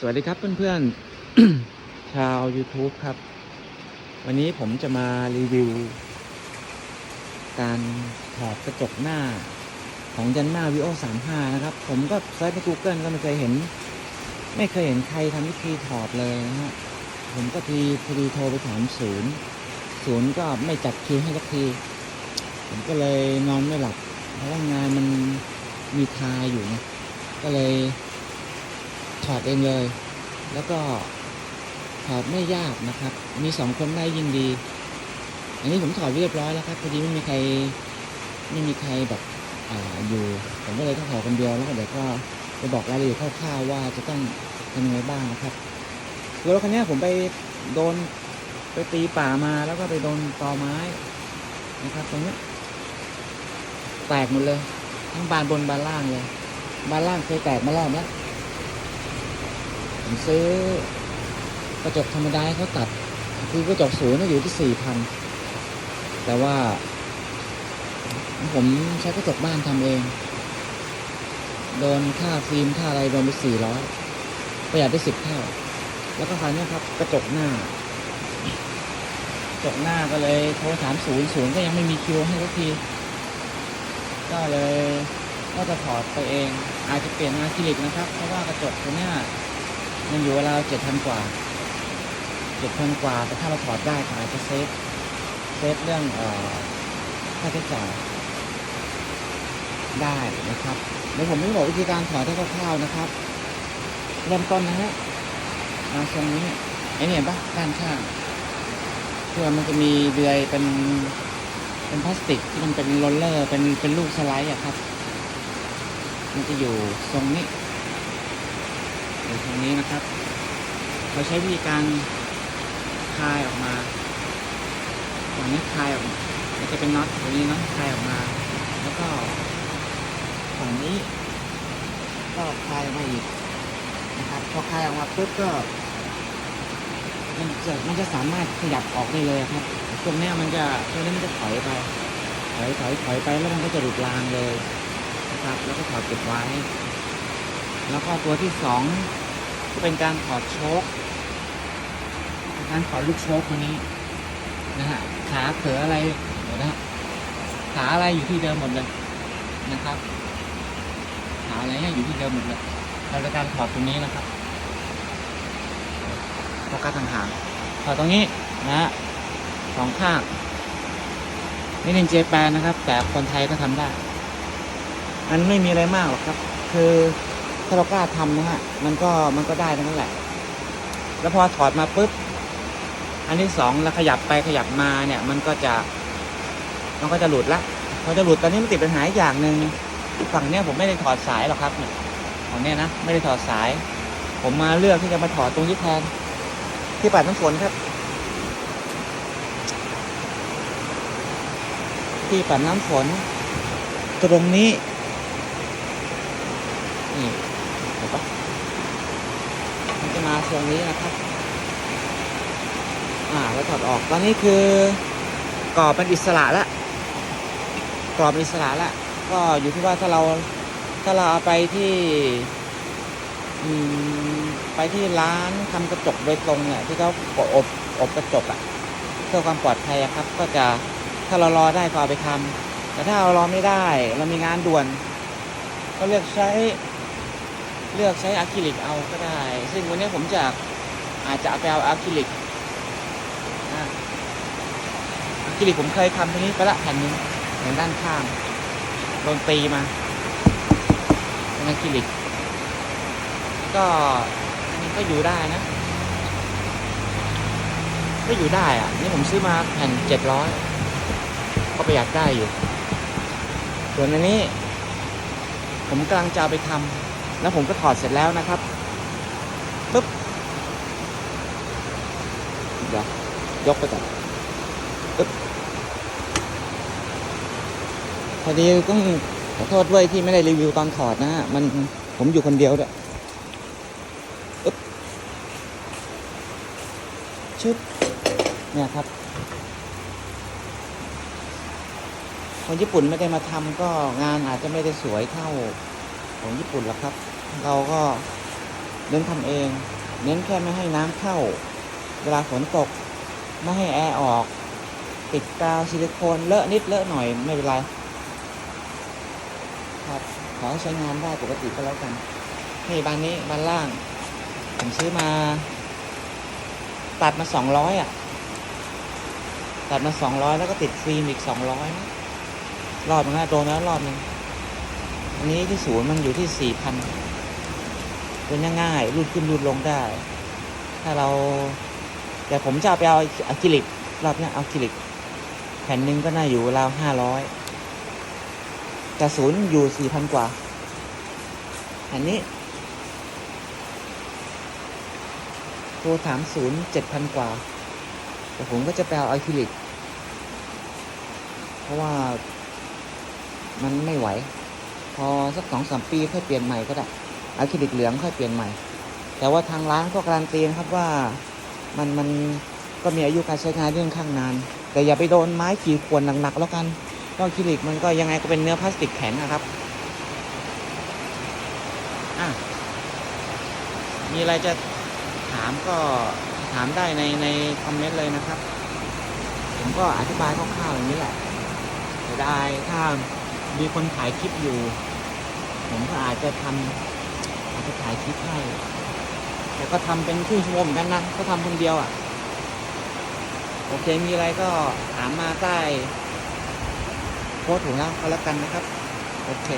สวัสดีครับเพื่อนๆ ชาว YouTube ครับ วันนี้ผมจะมารีวิว การถอดกระจกหน้าของยันมาวิโอ35 นะครับ ผมก็เซิร์ชใน Google ก็ไม่เคยเห็น ไม่เคยเห็นใครทำวิธีถอดเลยนะฮะผมก็ทีพอดีโทรไปถามศูนย์ ศูนย์ก็ไม่จัดคิวให้สักที ผมก็เลยนอนไม่หลับ เพราะว่างานมันมีทายอยู่นะก็เลย ถอดเองเลย แล้วก็ถอดไม่ยากนะครับ มีสองคนได้ยิ่งดี อันนี้ผมถอดเรียบร้อยแล้วครับพอดีไม่มีใครไม่มีใครแบบออยู่ ผมก็เลยต้องถอดคนเดียวแล้วก็เดี๋ยวก็จะบอกรายละเอียดคร่าวๆว่าจะต้องทำยังไงบ้างนะครับรถคันนี้ผมไปโดนไปตีป่ามาแล้วก็ไปโดนตอไม้นะครับตรงนี้แตกหมดเลย ทั้งบานบนบานล่างเลย บานล่างเคยแตกมารอบแล้ว ผมซื้อกระจกธรรมดาให้เขาตัด คือกระจกศูนย์น่อยู่ที่สี่พันแต่ว่า ผมใช้กระจกบ้านทำเอง โดนค่าฟิล์มค่าอะไรโดนไปสี่ร้อยประหยัดได้สิบเท่า แล้วก็คราวนี้ครับ กระจกหน้ากระจกหน้าก็เลยโทรถามศูนย์ศูนย์ก็ยังไม่มีคิวให้สักทีก็เลยก็จะถอดไปเอง อาจจะเปลี่ยนอะคริลิกนะครับ เพราะว่ากระจกตัวเนี้ย มันอยู่ราวเจ็ดพันกว่าเจ็ดพันกว่า แต่ถ้าเราถอดได้ก็อาจจะเซฟเซฟเรื่องเอ่อค่าใช้จ่ายได้นะครับเดี๋ยวผมไม่บอกวิธีการถอดให้คร่าวๆนะครับ เริ่มต้นนะฮะมาทรงนี้ไอ้เนี่ยปะด้านข้างเพื่อมันจะมีเดือยเป็นเป็นพลาสติกที่มันเป็นโรลเลอร์เป็นเป็นลูกสไลด์อะครับ มันจะอยู่ทรงนี้ อยู่ตรงนี้นะครับ เราใช้วิธีการคลายออกมาฝั่งนี้คลายออกมามันจะเป็นน็อตตัวนี้นะคลายออกมา แล้วก็ฝั่งนี้ ก็คลายออกมาอีกนะครับ พอคลายออกมาปุ๊บก็มันจะมันจะสามารถขยับออกได้เลยครับ ตรงนี้มันจะตรงนี้มันจะถอยไป ถอยถอยถอยไปแล้วมันก็จะหลุดรางเลยนะครับ แล้วก็ถอดเก็บไว้ แล้วก็ตัวที่สองก็เป็นการถอดโชคการถอดลูกโชคตัวนี้นะฮะขาเขืออะไรเดี๋ยวนะขาอะไรอยู่ที่เดิมหมดเลยนะครับขาอะไรเนี่ยอยู่ที่เดิมหมดเลยเราจะการถอดตรงนี้นะครับโฟกัสห่างๆถอดตรงนี้นะฮะสองข้างนี่เป็นเจแปนนะครับ แต่คนไทยก็ทำได้มันไม่มีอะไรมากหรอกครับ คือ ถ้าเรากล้าทำนะฮะมันก็มันก็ได้ทั้งนั้นแหละ แล้วพอถอดมาปุ๊บอันที่สองแล้วขยับไปขยับมาเนี่ย มันก็จะ มันก็จะหลุดละพอจะหลุดตอนนี้มันติดปัญหาอีกอย่างหนึ่งฝั่งเนี้ยผมไม่ได้ถอดสายหรอกครับเนี่ยฝั่งเนี้ยนะไม่ได้ถอดสาย ผมมาเลือกที่จะมาถอดตรงนี้แทนที่ปัดน้ำฝนครับ ที่ปัดน้ำฝนตรงนี้นี่ จะมาทรงนี้นะครับ อ่าแล้วถอดออกตอนนี้คือกรอบเป็นอิสระแล้วกรอบเป็นอิสระแล้วก็อยู่ที่ว่าถ้าเราถ้าเราเอาไปที่ไปที่ร้านทำกระจกโดยตรงเนี่ยที่เขาอบอบกระจกอะเพื่อความปลอดภัยอะครับ ก็จะถ้าเรารอได้ก็เอาไปทำแต่ถ้าเรารอไม่ได้เรามีงานด่วน ก็เลือกใช้ เลือกใช้อะคริลิกเอาก็ได้ ซึ่งวันนี้ผมจะอาจจะเอาไปเอาอะคริลิกอะคริลิกผมเคยทำตรงนี้ไปละแผ่นนึงแผ่นด้านข้างโดนตีมาเป็นอะคริลิก ก็มันก็อยู่ได้นะก็อยู่ได้อะนี่ผมซื้อมาแผ่นเจ็ดร้อยก็ประหยัดได้อยู่ ส่วนอันนี้ ผมกำลังจะไปทำ แล้วผมก็ถอดเสร็จแล้วนะครับปึ๊บเดี๋ยวยกไปก่อนปึ๊บพอดีต้องขอโทษด้วยที่ไม่ได้รีวิวตอนถอดนะฮะมันผมอยู่คนเดียวด้วยปึ๊บชึบเนี่ยครับคนญี่ปุ่นไม่ได้มาทำก็งานอาจจะไม่ได้สวยเท่า ของญี่ปุ่นหรอกครับ เราก็เน้นทำเอง เน้นแค่ไม่ให้น้ำเข้า เวลาฝนตก ไม่ให้แอร์ออก ติดกาวซิลิโคนเลอะนิดเลอะหน่อยไม่เป็นไร ครับ ขอให้ใช้งานได้ปกติก็แล้วกัน นี่บานนี้บานล่าง ผมซื้อมา ตัดมาสองร้อยอะ ตัดมาสองร้อยแล้วก็ติดฟิล์มอีกสองร้อยนะรอบนึงนะโดนแล้วรอบนึง อันนี้ที่ศูนย์มันอยู่ที่สี่พันเป็นง่ายๆรูดขึ้นรูดลงได้ ถ้าเรา แต่ผมจะเอาไปเอาอะคริลิกรอบนี้เอาอะคริลิก แผ่นหนึ่งก็น่าอยู่ราวห้าร้อยแต่ศูนย์อยู่สี่พันกว่าแผ่นนี้โทรถามศูนย์เจ็ดพันกว่า แต่ผมก็จะไปเอาอะคริลิก เพราะว่ามันไม่ไหว พอสักสองสามปีค่อยเปลี่ยนใหม่ก็ได้อะคริลิกเหลืองค่อยเปลี่ยนใหม่ แต่ว่าทางร้านก็การันตีนะครับว่ามันมันก็มีอายุการใช้งานที่ค่อนข้างนาน แต่อย่าไปโดนไม้ขีดข่วนหนักๆแล้วกันก็อะคริลิกมันก็ยังไงก็เป็นเนื้อพลาสติกแข็งนะครับอะมีอะไรจะถามก็ถามได้ในในคอมเมนต์เลยนะครับ ผมก็อธิบายคร่าวๆอย่างนี้แหละเสียดายถ้า มีคนถ่ายคลิปอยู่ ผมก็อาจจะทำอาจจะถ่ายคลิปให้ แต่ก็ทำเป็นครึ่งชั่วโมงเหมือนกันนะ ก็ทำคนเดียวอะ โอเค มีอะไรก็ถามมาใต้โพสต์ถูกแล้วก็แล้วกันนะครับ โอเค